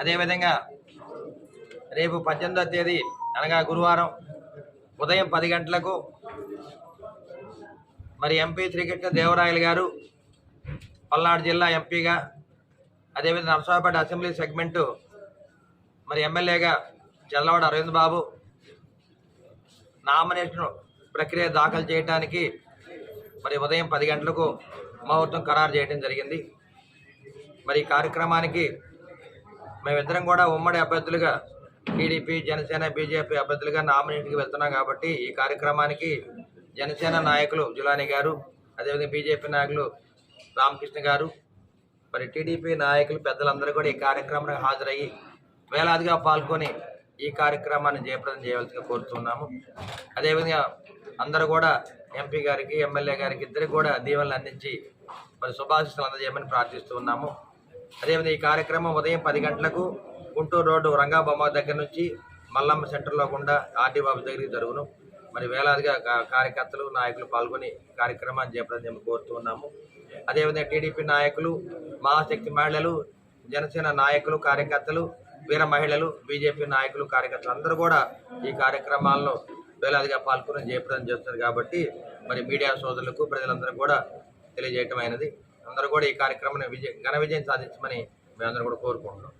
అదేవిధంగా రేపు పద్దెనిమిదవ తేదీ అనగా గురువారం ఉదయం పది గంటలకు మరి ఎంపీ శ్రీకృష్ణ దేవరాయలు గారు పల్నాడు జిల్లా ఎంపీగా అదేవిధంగా నరసరావుపేట అసెంబ్లీ సెగ్మెంటు మరి ఎమ్మెల్యేగా చల్లవాడ అరవింద్ బాబు నామినేషన్ ప్రక్రియ దాఖలు చేయడానికి మరి ఉదయం పది గంటలకు ముహూర్తం ఖరారు చేయడం జరిగింది. మరి కార్యక్రమానికి మేమిద్దరం కూడా ఉమ్మడి అభ్యర్థులుగా టీడీపీ జనసేన బీజేపీ అభ్యర్థులుగా నామినేట్కి వెళ్తున్నాం కాబట్టి ఈ కార్యక్రమానికి జనసేన నాయకులు జులాని గారు అదేవిధంగా బీజేపీ నాయకులు రామకృష్ణ గారు మరి టీడీపీ నాయకులు పెద్దలందరూ కూడా ఈ కార్యక్రమానికి హాజరయ్యి వేలాదిగా పాల్గొని ఈ కార్యక్రమాన్ని జయప్రదం చేయవలసిగా కోరుతున్నాము. అదేవిధంగా అందరూ కూడా ఎంపీ గారికి ఎమ్మెల్యే గారికి ఇద్దరికి కూడా దీవెనలు అందించి మరి శుభాశిస్సులు అందజేయమని ప్రార్థిస్తూ ఉన్నాము. అదేవిధంగా ఈ కార్యక్రమం ఉదయం పది గంటలకు గుంటూరు రోడ్డు రంగాబొమ్మ దగ్గర నుంచి మల్లమ్మ సెంటర్లో గుండా ఆర్డీ బాబు దగ్గరికి జరుగును. మరి వేలాదిగా కార్యకర్తలు నాయకులు పాల్గొని కార్యక్రమాన్ని చేపడం మేము కోరుతూ ఉన్నాము. అదేవిధంగా టీడీపీ నాయకులు మహాశక్తి మహిళలు జనసేన నాయకులు కార్యకర్తలు వీర మహిళలు బీజేపీ నాయకులు కార్యకర్తలు అందరూ కూడా ఈ కార్యక్రమాల్లో వేలాదిగా పాల్గొని జయప్రదం చేస్తున్నారు కాబట్టి మరి మీడియా సోదరులకు ప్రజలందరూ కూడా తెలియజేయటం అయినది. అందరూ కూడా ఈ కార్యక్రమాన్ని విజయ ఘన విజయం సాధించమని మేమందరం కూడా కోరుకుంటున్నాం.